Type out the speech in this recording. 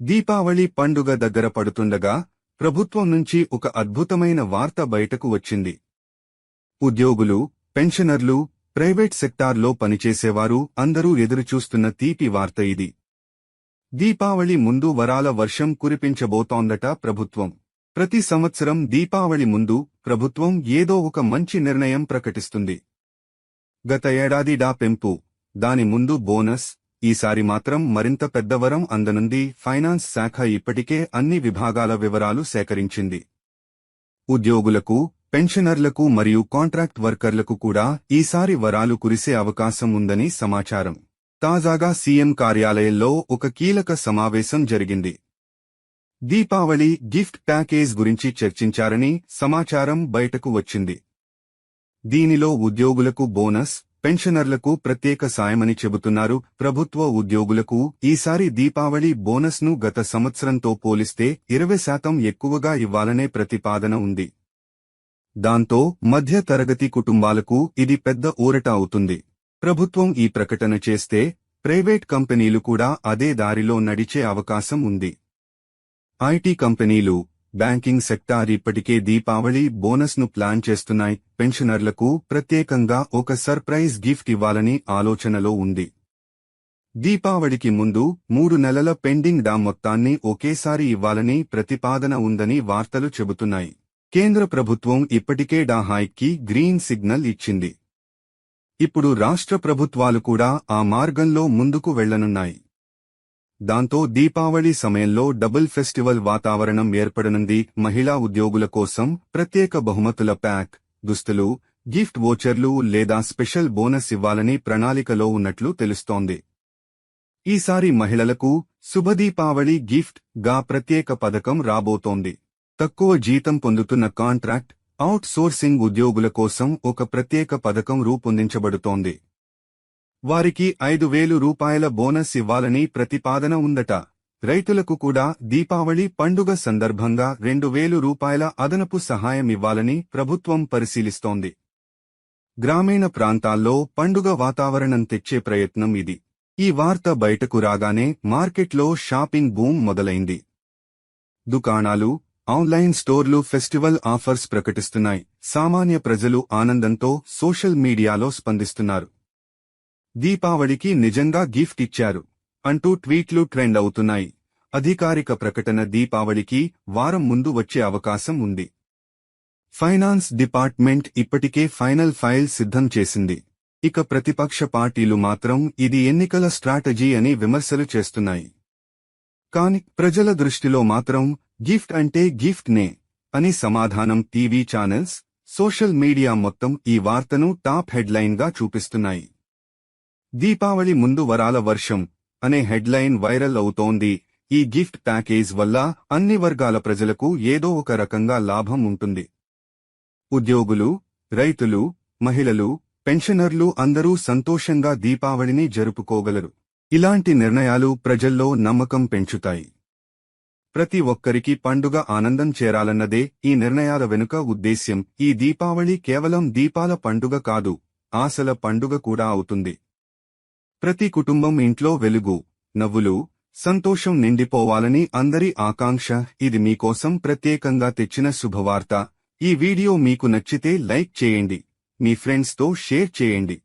దీపావళి పండుగ దగ్గర పడుతుండగా ప్రభుత్వం నుంచి ఒక అద్భుతమైన వార్త బయటకు వచ్చింది. ఉద్యోగులు పెన్షనర్లు ప్రైవేట్ సెక్టార్లో పనిచేసేవారు అందరూ ఎదురుచూస్తున్న తీపి వార్త ఇది. దీపావళి ముందు వరాల వర్షం కురిపించబోతోందట ప్రభుత్వం. ప్రతి సంవత్సరం దీపావళి ముందు ప్రభుత్వం ఏదో ఒక మంచి నిర్ణయం ప్రకటిస్తుంది. గత ఏడాది డా పెంపు దాని ముందు బోనస్ ఈసారి మాత్రం మరింత పెద్దవరం అందనుంది ఫైనాన్స్ శాఖ ఇప్పటికే అన్ని విభాగాల వివరాలు సేకరించింది. ఉద్యోగులకు పెన్షనర్లకు మరియు కాంట్రాక్ట్ వర్కర్లకు కూడా ఈసారి వరాలు కురిసే అవకాశం ఉందని సమాచారం. తాజాగా సీఎం కార్యాలయంలో ఒక కీలక సమావేశం జరిగింది. దీపావళి గిఫ్ట్ ప్యాకేజ్ గురించి చర్చించారని సమాచారం బయటకు వచ్చింది. దీనిలో ఉద్యోగులకు బోనస్ పెన్షనర్లకు ప్రత్యేక సాయమని చెబుతున్నారు. ప్రభుత్వ ఉద్యోగులకు ఈసారి దీపావళి బోనస్ను గత సంవత్సరంతో పోలిస్తే ఇరవై శాతం ఎక్కువగా ఇవ్వాలనే ప్రతిపాదన ఉంది. దాంతో మధ్య తరగతి కుటుంబాలకు ఇది పెద్ద ఊరట అవుతుంది. ప్రభుత్వం ఈ ప్రకటన చేస్తే ప్రైవేట్ కంపెనీలు కూడా అదే దారిలో నడిచే అవకాశం ఉంది. ఐటీ కంపెనీలు బ్యాంకింగ్ సెక్టార్ ఇప్పటికే దీపావళి బోనస్ను ప్లాన్ చేస్తున్నాయి. పెన్షనర్లకు ప్రత్యేకంగా ఒక సర్ప్రైజ్ గిఫ్ట్ ఇవ్వాలని ఆలోచనలో ఉంది. దీపావళికి ముందు మూడు నెలల పెండింగ్ డా మొత్తాన్ని ఒకేసారి ఇవ్వాలని ప్రతిపాదన ఉందని వార్తలు చెబుతున్నాయి. కేంద్ర ప్రభుత్వం ఇప్పటికే డా హైక్కి గ్రీన్ సిగ్నల్ ఇచ్చింది. ఇప్పుడు రాష్ట్ర ప్రభుత్వాలు కూడా ఆ మార్గంలో ముందుకు వెళ్ళనున్నాయి. దాంతో దీపావళి సమయంలో డబుల్ ఫెస్టివల్ వాతావరణం ఏర్పడనుంది. మహిళా ఉద్యోగుల కోసం ప్రత్యేక బహుమతుల ప్యాక్ దుస్తులు గిఫ్ట్ వోచర్లు లేదా స్పెషల్ బోనస్ ఇవ్వాలని ప్రణాళికలో ఉన్నట్లు తెలుస్తోంది. ఈసారి మహిళలకు శుభదీపావళి గిఫ్ట్గా ప్రత్యేక పథకం రాబోతోంది. తక్కువ జీతం పొందుతున్న కాంట్రాక్ట్ అవుట్ సోర్సింగ్ ఉద్యోగుల కోసం ఒక ప్రత్యేక పథకం రూపొందించబడుతోంది. వారికి ఐదు వేలు రూపాయల బోనస్ ఇవ్వాలని ప్రతిపాదన ఉందట. రైతులకు కూడా దీపావళి పండుగ సందర్భంగా రెండు వేలు రూపాయల అదనపు సహాయం ఇవ్వాలని ప్రభుత్వం పరిశీలిస్తోంది. గ్రామీణ ప్రాంతాల్లో పండుగ వాతావరణం తెచ్చే ప్రయత్నం ఇది. ఈ వార్త బయటకు రాగానే మార్కెట్లో షాపింగ్ బూమ్ మొదలైంది. దుకాణాలు ఆన్లైన్ స్టోర్లు ఫెస్టివల్ ఆఫర్స్ ప్రకటిస్తున్నాయి. సామాన్య ప్రజలు ఆనందంతో సోషల్ మీడియాలో స్పందిస్తున్నారు. దీపావళికి నిజంగా గిఫ్ట్ ఇచ్చారు అంటూ ట్వీట్లు ట్రెండ్ అవుతున్నాయి. అధికారిక ప్రకటన దీపావళికి వారం ముందు వచ్చే అవకాశం ఉంది. ఫైనాన్స్ డిపార్ట్మెంట్ ఇప్పటికే ఫైనల్ ఫైల్ సిద్ధం చేసింది. ఇక ప్రతిపక్ష పార్టీలు మాత్రం ఇది ఎన్నికల స్ట్రాటజీ అని విమర్శలు చేస్తున్నాయి. కాని ప్రజల దృష్టిలో మాత్రం గిఫ్ట్ అంటే గిఫ్ట్ నే అని సమాధానం టీవీ ఛానల్స్ సోషల్ మీడియా మొత్తం ఈ వార్తను టాప్ హెడ్లైన్గా చూపిస్తున్నాయి. దీపావళి ముందు వరాల వర్షం అనే హెడ్లైన్ వైరల్ అవుతోంది. ఈ గిఫ్ట్ ప్యాకేజ్ వల్ల అన్ని వర్గాల ప్రజలకు ఏదో ఒక రకంగా లాభం ఉంటుంది. ఉద్యోగులు రైతులు మహిళలు పెన్షనర్లు అందరూ సంతోషంగా దీపావళిని జరుపుకోగలరు. ఇలాంటి నిర్ణయాలు ప్రజల్లో నమ్మకం పెంచుతాయి. ప్రతి ఒక్కరికి పండుగ ఆనందం చేరాలన్నదే ఈ నిర్ణయాల వెనుక ఉద్దేశ్యం. ఈ దీపావళి కేవలం దీపాల పండుగ కాదు ఆశల పండుగ కూడా అవుతుంది. ప్రతి కుటుంబం ఇంట్లో వెలుగు నవ్వులు సంతోషం నిండిపోవాలని అందరి ఆకాంక్ష. ఇది మీకోసం ప్రత్యేకంగా తెచ్చిన శుభవార్త. ఈ వీడియో మీకు నచ్చితే లైక్ చేయండి. మీ ఫ్రెండ్స్తో షేర్ చేయండి.